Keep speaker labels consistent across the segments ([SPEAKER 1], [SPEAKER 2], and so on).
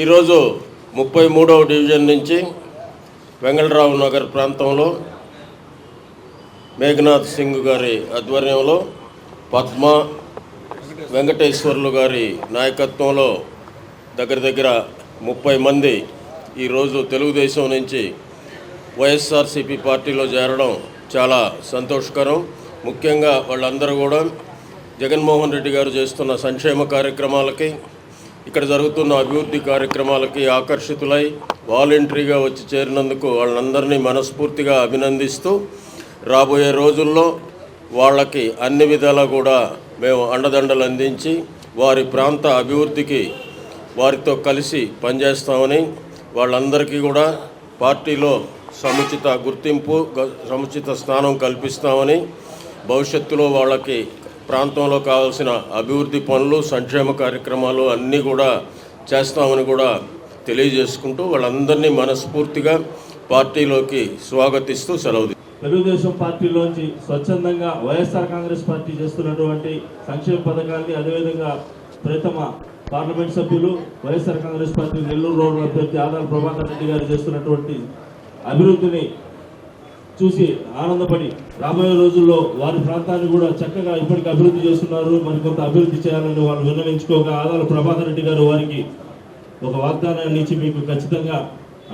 [SPEAKER 1] ఈరోజు ముప్పై మూడవ డివిజన్ నుంచి వెంగళరావు నగర్ ప్రాంతంలో మేఘనాథ్ సింగ్ గారి ఆధ్వర్యంలో పద్మ వెంకటేశ్వర్లు గారి నాయకత్వంలో దగ్గర దగ్గర ముప్పై మంది ఈరోజు తెలుగుదేశం నుంచి వైఎస్ఆర్సీపీ పార్టీలో చేరడం చాలా సంతోషకరం. ముఖ్యంగా వాళ్ళందరూ కూడా జగన్మోహన్ రెడ్డి గారు చేస్తున్న సంక్షేమ కార్యక్రమాలకి ఇక్కడ జరుగుతున్న అభివృద్ధి కార్యక్రమాలకి ఆకర్షితులై వాలంటరీగా వచ్చి చేరినందుకు వాళ్ళందరినీ మనస్ఫూర్తిగా అభినందిస్తూ రాబోయే రోజుల్లో వాళ్ళకి అన్ని విధాలా కూడా మేము అండదండలు అందించి వారి ప్రాంత అభివృద్ధికి వారితో కలిసి పనిచేస్తామని వాళ్ళందరికీ కూడా పార్టీలో సముచిత గుర్తింపు సముచిత స్థానం కల్పిస్తామని భవిష్యత్తులో వాళ్ళకి ప్రాంతంలో కావాల్సిన అభివృద్ధి పనులు సంక్షేమ కార్యక్రమాలు అన్నీ కూడా చేస్తామని కూడా తెలియజేసుకుంటూ వాళ్ళందరినీ మనస్ఫూర్తిగా పార్టీలోకి స్వాగతిస్తూ సెలవు
[SPEAKER 2] తెలుగుదేశం పార్టీలోంచి స్వచ్ఛందంగా వైఎస్ఆర్ కాంగ్రెస్ పార్టీ చేస్తున్నటువంటి సంక్షేమ పథకాన్ని అదేవిధంగా ప్రథమ పార్లమెంట్ సభ్యులు వైఎస్ఆర్ కాంగ్రెస్ పార్టీ నెల్లూరు రోడ్ అభ్యర్థి ఆదాల ప్రభాకర్ రెడ్డి గారు చేస్తున్నటువంటి అభివృద్ధిని చూసి ఆనందపడి రాబోయే రోజుల్లో వారి ప్రాంతాన్ని కూడా చక్కగా ఇప్పటికి అభివృద్ధి చేస్తున్నారు. మరి కొంత అభివృద్ధి చేయాలని వాళ్ళు విన్నవించుకోగా ఆదాల ప్రభాకర్ రెడ్డి గారు వారికి ఒక వాగ్దానాన్ని ఇచ్చి మీకు ఖచ్చితంగా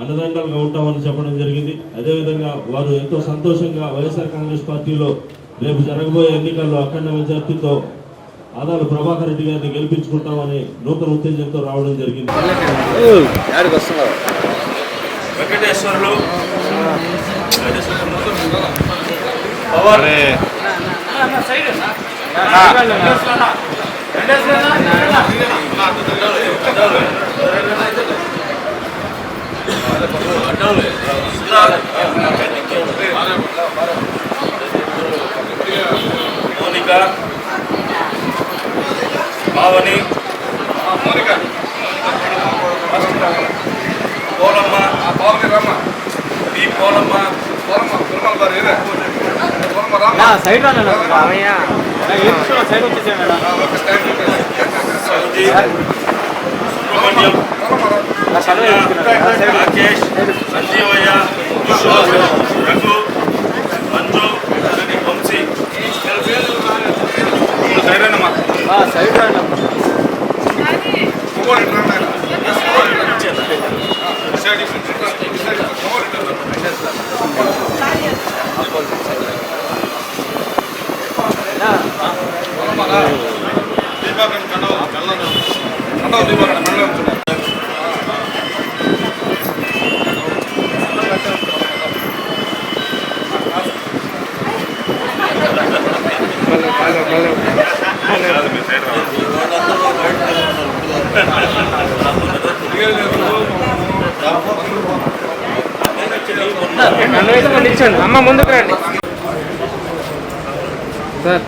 [SPEAKER 2] అండదండలుగా ఉంటామని చెప్పడం జరిగింది. అదేవిధంగా వారు ఎంతో సంతోషంగా వైఎస్ఆర్ కాంగ్రెస్ పార్టీలో రేపు జరగబోయే ఎన్నికల్లో అఖండ మెజార్టీతో ఆదాలు ప్రభాకర్ రెడ్డి గారిని గెలిపించుకుంటామని నూతన ఉత్తేజంతో రావడం జరిగింది.
[SPEAKER 1] వెంకటేశ్వర్లు ஒரு மோனிகா பாவனி மோனிகா போலம்மா போலம்மா
[SPEAKER 3] தீ போலம்மா போலம்மா பெருமாள் பாரு సైడ్
[SPEAKER 1] సౌజీ సుబ్రహ్మణ్యం రాకేష్ సంజీవయ్య రఘు మంజు వంశీ
[SPEAKER 3] సైడ్ రాండి నిల్చోండి అమ్మ ముందుకు రండి. సార్.